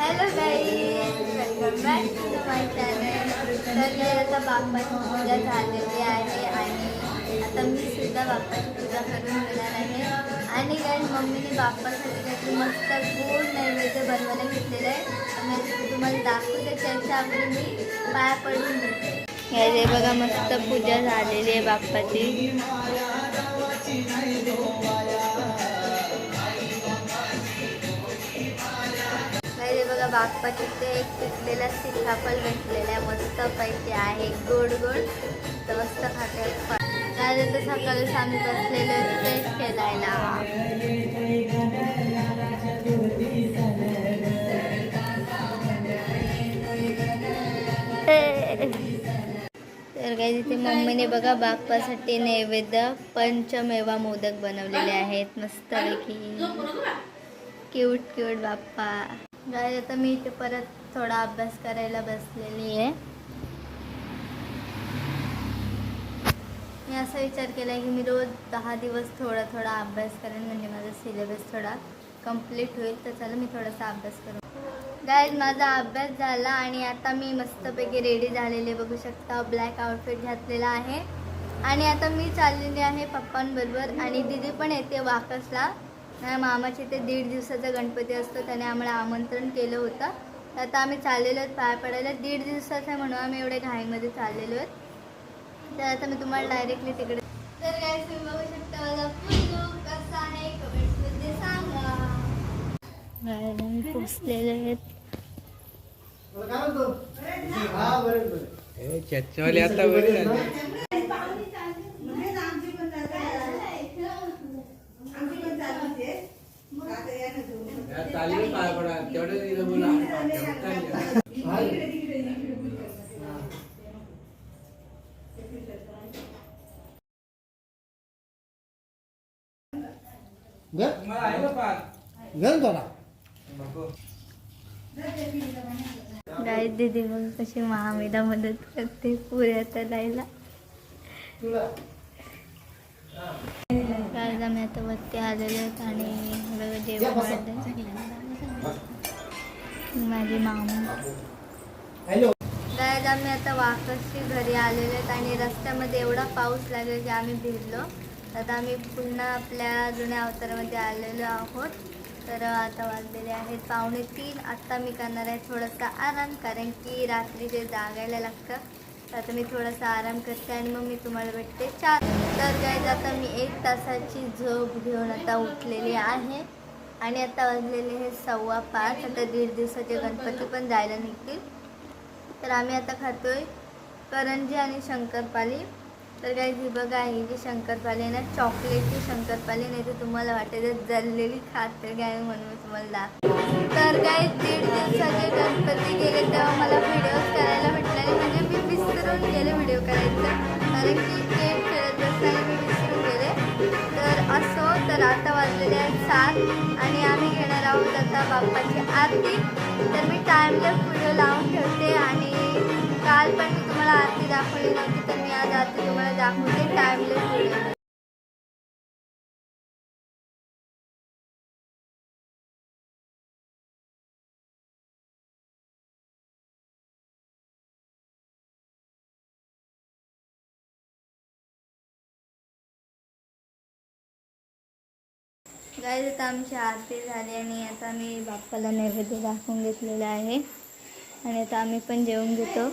Hello guys welcome back to my channel तर मी आता बाप्पाची पूजा झालेली आहे आणि आता मी सुद्धा बाप्पाची पूजा करून घेणार आहे. आणि काय मम्मीने बाप्पासाठी काहीतरी मस्त गोड नैवेद्य बनवायला घेतलेलं आहे. तर मी आता ते तुम्हाला दाखवते त्याच्या अगोदर मी पाया पडून घेते. हे बघा मस्त पूजा झालेली आहे बाप्पाची. बघा बाप्पाची ते एक पिकलेला सीताफळ भेटलेला आहे. मस्त पैकी आहे. गोड गोड. तर मस्त खाते. नाही तर सकाळीच आम्ही बसलेलो टेस्ट खेळायला. तर काही तिथे मम्मीने बघा बाप्पासाठी नैवेद्य पंचमेवा मोदक बनवलेले आहेत. मस्तपैकी क्यूट क्यूट बाप्पा. गाय आता मी इथे परत थोडा अभ्यास करायला बसलेली आहे. मी असा विचार केला आहे की मी रोज दहा दिवस थोडा थोडा अभ्यास करेन म्हणजे माझा सिलेबस थोडा कंप्लीट होईल तर चला मी थोडासा अभ्यास करू. गाय माझा अभ्यास झाला आणि आता मी मस्तपैकी रेडी झालेले बघू शकता ब्लॅक आउटफिट घातलेला आहे. आणि आता मी चाललेली आहे पप्पांबरोबर आणि दिदी पण येते वाकसला माझ्या मामाचे ते दीड दिवसाचा गणपती असतो त्याने आम्हाला आमंत्रण केलं होतं. तर आता आम्ही चाललेलो आहेत पाय पडायला. दीड दिवसाचा आहे म्हणून आम्ही एवढे घाईमध्ये चाललेलो आहेत. तर आता मी तुम्हाला डायरेक्टली तिकडे तर काय तुम्ही बघू शकता माझा फुल कसा आहे. कमेंट्समध्ये सांगा. गायला मी पोचलेले आहेत. आता बरे झाले चालली पाय पडा तेवढं तिथं बोला तुम्हाला आहे ना पाच गाय दीदी मग कशी महामेला मदत करते पुऱ्या तलायला काय आम्ही आता वरती आलेलो आहेत आणि जेवण. माझी मामा. गायज आम्ही आता वाकसची घरी आलेलो आहेत आणि रस्त्यामध्ये एवढा पाऊस लागला की आम्ही भिजलो आता आम्ही पुन्हा आपल्या जुन्या अवतारामध्ये आलेलो आहोत. तर आता वाजलेले आहेत पावणे तीन. आत्ता मी करणार आहे थोडासा आराम कारण की रात्री जे जागायला लागतं आता मी थोडासा आराम करते आणि मग मी तुम्हाला भेटते. चार. तर गायज आता मी एक तासाची झोप घेऊन आता उठलेली आहे. आणि आता वाजलेले हे सव्वा पाच. आता दीड दिवसाचे गणपती पण जायला निघतील. तर आम्ही आता खातोय. करंजी आणि शंकरपाली तर काही ही बघा ही जी शंकरपाली आहे ना चॉकलेटची शंकरपाली नाही तर तुम्हाला वाटेल जळलेली खाते काय म्हणून मी तुम्हाला दाखवते. तर काही दीड दिवसाचे गणपती गेले तेव्हा मला व्हिडिओज करायला भेटले म्हणजे मी विसरून गेले व्हिडिओ करायचा. कारण की गेम खेळत असताना मी विसरून गेले. तर असो तर आता वाजलेले आहेत सात आणि आम्ही घेणार आहोत आता बाप्पाची आरती. तर मी टाईमलेस व्हिडिओ लावून ठेवते आणि काल पण मी तुम्हाला दाखवली नव्हती तर मी आज आता तुम्हाला दाखवते टाईमलेस व्हिडिओ गाईज आता आमची आरती झाली आणि आता मी बाप्पाला नैवेद्य दाखवून घेतलेला आहे. आणि आता आम्ही पण जेवून घेतो.